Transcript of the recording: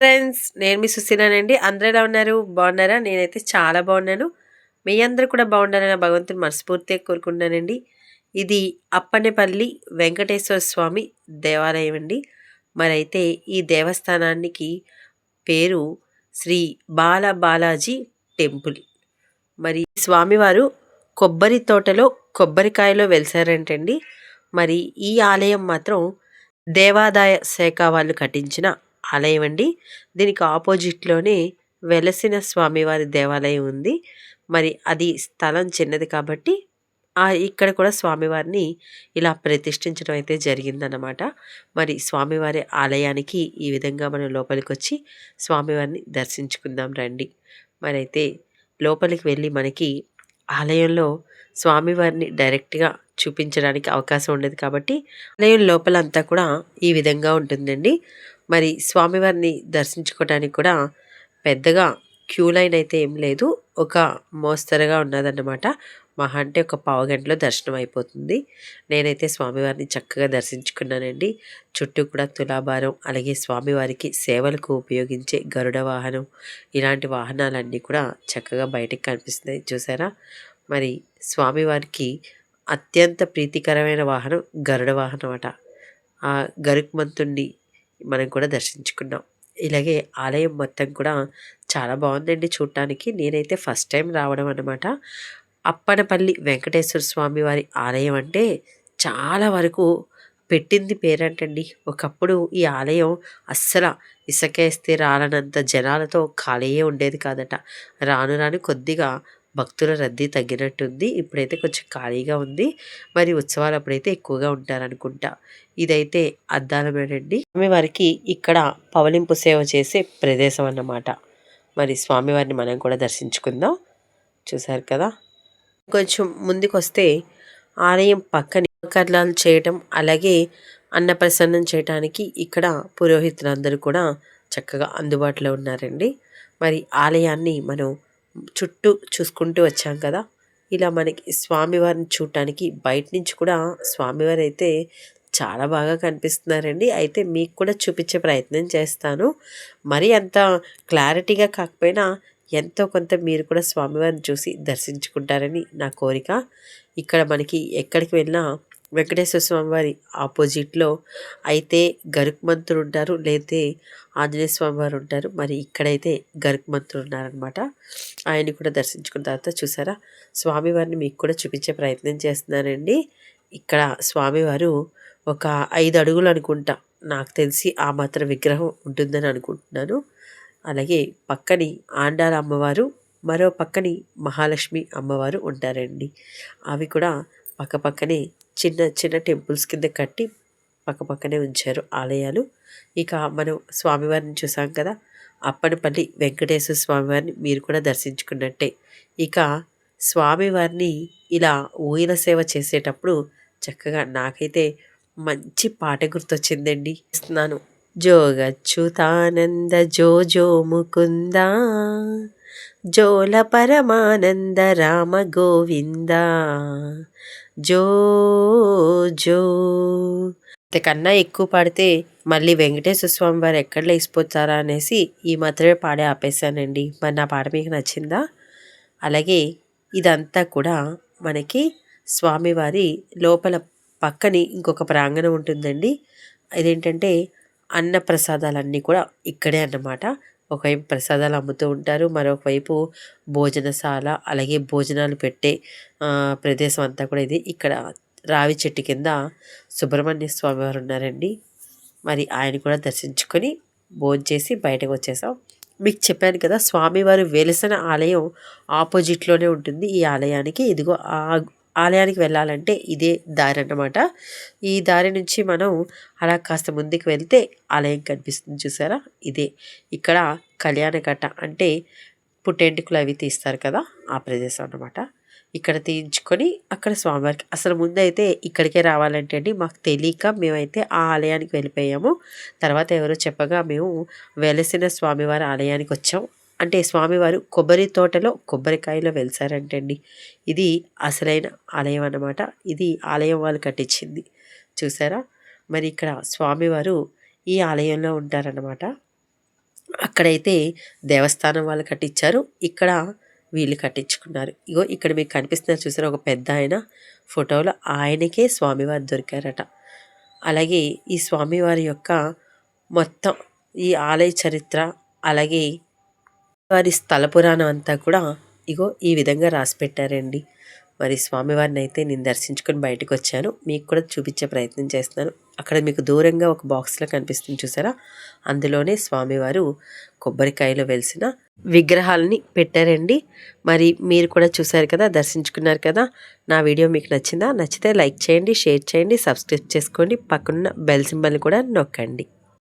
Friends నేను మీ సుశీలానండి. అందరూ ఎలా ఉన్నారు? బాగున్నారా? నేనైతే చాలా బాగున్నాను. మీ అందరూ కూడా బాగుండాలని భగవంతుని మనస్ఫూర్తిగా కోరుకుంటున్నానండి. ఇది అప్పనేపల్లి వెంకటేశ్వర స్వామి దేవాలయం అండి. మరైతే ఈ దేవస్థానానికి పేరు శ్రీ బాల బాలాజీ టెంపుల్. మరి స్వామివారు కొబ్బరి తోటలో కొబ్బరికాయలో వెలిసారంటండి. మరి ఈ ఆలయం మాత్రం దేవాదాయ శాఖ వాళ్ళు కట్టించిన ఆలయం అండి దీనికి ఆపోజిట్లోనే వెలసిన స్వామివారి దేవాలయం ఉంది. మరి అది స్థలం చిన్నది కాబట్టి ఇక్కడ కూడా స్వామివారిని ఇలా ప్రతిష్ఠించడం అయితే జరిగిందన్నమాట. మరి స్వామివారి ఆలయానికి ఈ విధంగా మనం లోపలికి వచ్చి స్వామివారిని దర్శించుకుందాం రండి. మరి అయితే లోపలికి వెళ్ళి మనకి ఆలయంలో స్వామివారిని డైరెక్ట్గా చూపించడానికి అవకాశం ఉండేది కాబట్టి ఆలయం లోపలంతా కూడా ఈ విధంగా ఉంటుందండి. మరి స్వామివారిని దర్శించుకోవడానికి కూడా పెద్దగా క్యూ లైన్ అయితే ఏం లేదు. ఒక మోస్తరుగా ఉన్నదన్నమాట. మహా అంటే ఒక పావు గంటలో దర్శనం అయిపోతుంది. నేనైతే స్వామివారిని చక్కగా దర్శించుకున్నానండి. చుట్టూ కూడా తులాభారం అలాగే స్వామివారికి సేవలకు ఉపయోగించే గరుడ వాహనం ఇలాంటి వాహనాలన్నీ కూడా చక్కగా బయటకు కనిపిస్తున్నాయి. చూసారా? మరి స్వామివారికి అత్యంత ప్రీతికరమైన వాహనం గరుడ వాహనం అట. ఆ గరుక్మంతుణ్ణి మనం కూడా దర్శించుకున్నాం. ఇలాగే ఆలయం మొత్తం కూడా చాలా బాగుందండి చూడటానికి నేనైతే ఫస్ట్ టైం రావడం అనమాట అప్పనపల్లి వెంకటేశ్వర స్వామి వారి ఆలయం అంటే చాలా వరకు పెట్టింది పేరంటండి. ఒకప్పుడు ఈ ఆలయం అస్సలు ఇసకేస్తే రాలనంత జనాలతో ఖాళీయే ఉండేది కాదట. రాను రాను కొద్దిగా భక్తుల రద్దీ తగ్గినట్టుంది. ఇప్పుడైతే కొంచెం ఖాళీగా ఉంది. మరి ఉత్సవాలు అప్పుడైతే ఎక్కువగా ఉంటారనుకుంటా. ఇదైతే అద్దాలమేనండి. స్వామివారికి ఇక్కడ పవలింపు సేవ చేసే ప్రదేశం అన్నమాట. మరి స్వామివారిని మనం కూడా దర్శించుకుందాం. చూసారు కదా? కొంచెం ముందుకు వస్తే ఆలయం పక్కన కర్లాలు చేయటం అలాగే అన్నప్రసన్నం చేయటానికి ఇక్కడ పురోహితులందరూ కూడా చక్కగా అందుబాటులో ఉన్నారండి. మరి ఆలయాన్ని మనం చుట్టూ చూసుకుంటూ వచ్చాం కదా. ఇలా మనకి స్వామివారిని చూడటానికి బయట నుంచి కూడా స్వామివారు అయితే చాలా బాగా కనిపిస్తున్నారండి. అయితే మీకు కూడా చూపించే ప్రయత్నం చేస్తాను. మరి అంత క్లారిటీగా కాకపోయినా ఎంతో కొంత మీరు కూడా స్వామివారిని చూసి దర్శించుకుంటారని నా కోరిక. ఇక్కడ మనకి ఎక్కడికి వెళ్ళినా వెంకటేశ్వర స్వామి వారి ఆపోజిట్లో అయితే గరుక్మంతుడు ఉంటారు లేతే ఆంజనేయ స్వామి వారు ఉంటారు మరి ఇక్కడైతే గరుక్మంతుడు ఉన్నారనమాట ఆయన్ని కూడా దర్శించుకున్న తర్వాత చూసారా? స్వామివారిని మీకు కూడా చూపించే ప్రయత్నం చేస్తున్నానండి. ఇక్కడ స్వామివారు ఒక ఐదు అడుగులు అనుకుంటా. నాకు తెలిసి ఆ మాత్రం విగ్రహం ఉంటుందని అనుకుంటున్నాను. అలాగే పక్కని ఆండాల అమ్మవారు మరో పక్కని మహాలక్ష్మి అమ్మవారు ఉంటారండి. అవి కూడా పక్క పక్కనే చిన్న చిన్న టెంపుల్స్ కింద కట్టి పక్కపక్కనే ఉంచారు ఆలయాలు. ఇక మనం స్వామివారిని చూసాం కదా అప్పనపల్లి వెంకటేశ్వర స్వామివారిని మీరు కూడా దర్శించుకున్నట్టే. ఇక స్వామివారిని ఇలా ఊయల సేవ చేసేటప్పుడు చక్కగా నాకైతే మంచి పాట గుర్తొచ్చిందండి. ఇస్తున్నాను. జోగచ్యుతానంద జో జో ముకుంద జోల పరమానంద రామ గోవింద జో జో. అంతకన్నా ఎక్కువ పాడితే మళ్ళీ వెంకటేశ్వర స్వామి వారు ఎక్కడ లేచిపోతారా అనేసి ఈ మాత్రమే పాడే ఆపేశానండి. మరి నా పాట మీకు నచ్చిందా? అలాగే ఇదంతా కూడా మనకి స్వామివారి లోపల పక్కని ఇంకొక ప్రాంగణం ఉంటుందండి. అదేంటంటే అన్న ప్రసాదాలన్నీ కూడా ఇక్కడే అన్నమాట. ఒకవైపు ప్రసాదాలు అమ్ముతూ ఉంటారు మరొకవైపు భోజనశాల అలాగే భోజనాలు పెట్టే ప్రదేశం అంతా కూడా ఇది. ఇక్కడ రావి చెట్టు కింద సుబ్రహ్మణ్య స్వామి వారు ఉన్నారండి. మరి ఆయన కూడా దర్శించుకొని భోజనం చేసి బయటకు వచ్చేసాం. మీకు చెప్పాను కదా స్వామివారు వెలిసిన ఆలయం ఆపోజిట్లోనే ఉంటుంది. ఈ ఆలయానికి ఇదిగో ఆ ఆలయానికి వెళ్ళాలంటే ఇదే దారి అన్నమాట. ఈ దారి నుంచి మనం అలా కాస్త ముందుకు వెళ్తే ఆలయం కనిపిస్తుంది చూసారా? ఇదే. ఇక్కడ కళ్యాణఘట్ట అంటే పుట్టెంటుకులు అవి తీస్తారు కదా ఆ ప్రదేశం అన్నమాట. ఇక్కడ తీయించుకొని అక్కడ స్వామివారికి అసలు ముందైతే ఇక్కడికే రావాలంటే అండి మాకు తెలియక మేమైతే ఆ ఆలయానికి వెళ్ళిపోయాము. తర్వాత ఎవరో చెప్పగా మేము వెలసిన స్వామివారి ఆలయానికి వచ్చాం. అంటే స్వామివారు కొబ్బరి తోటలో కొబ్బరికాయలో వెలిసారంటండి. ఇది అసలైన ఆలయం అన్నమాట. ఇది ఆలయం వాళ్ళు కట్టించింది. చూసారా? మరి ఇక్కడ స్వామివారు ఈ ఆలయంలో ఉంటారన్నమాట. అక్కడైతే దేవస్థానం వాళ్ళు కట్టించారు. ఇక్కడ వీళ్ళు కట్టించుకున్నారు. ఇగో ఇక్కడ మీకు కనిపిస్తున్నారు చూసారా? ఒక పెద్ద ఆయన ఫోటోలో ఆయనకే స్వామివారు దొరికారట. అలాగే ఈ స్వామివారి యొక్క మొత్తం ఈ ఆలయ చరిత్ర అలాగే వారి స్థల పురాణం అంతా కూడా ఇగో ఈ విధంగా రాసి పెట్టారండి మరి స్వామివారిని అయితే నేను దర్శించుకొని బయటకు వచ్చాను మీకు కూడా చూపించే ప్రయత్నం చేస్తున్నాను. అక్కడ మీకు దూరంగా ఒక బాక్స్లో కనిపిస్తుంది చూసారా? అందులోనే స్వామివారు కొబ్బరికాయలో వెలిసిన విగ్రహాలని పెట్టారండి. మరి మీరు కూడా చూసారు కదా దర్శించుకున్నారు కదా నా వీడియో మీకు నచ్చిందా? నచ్చితే లైక్ చేయండి షేర్ చేయండి సబ్స్క్రైబ్ చేసుకోండి. పక్కనున్న బెల్ సింబల్ని కూడా నొక్కండి.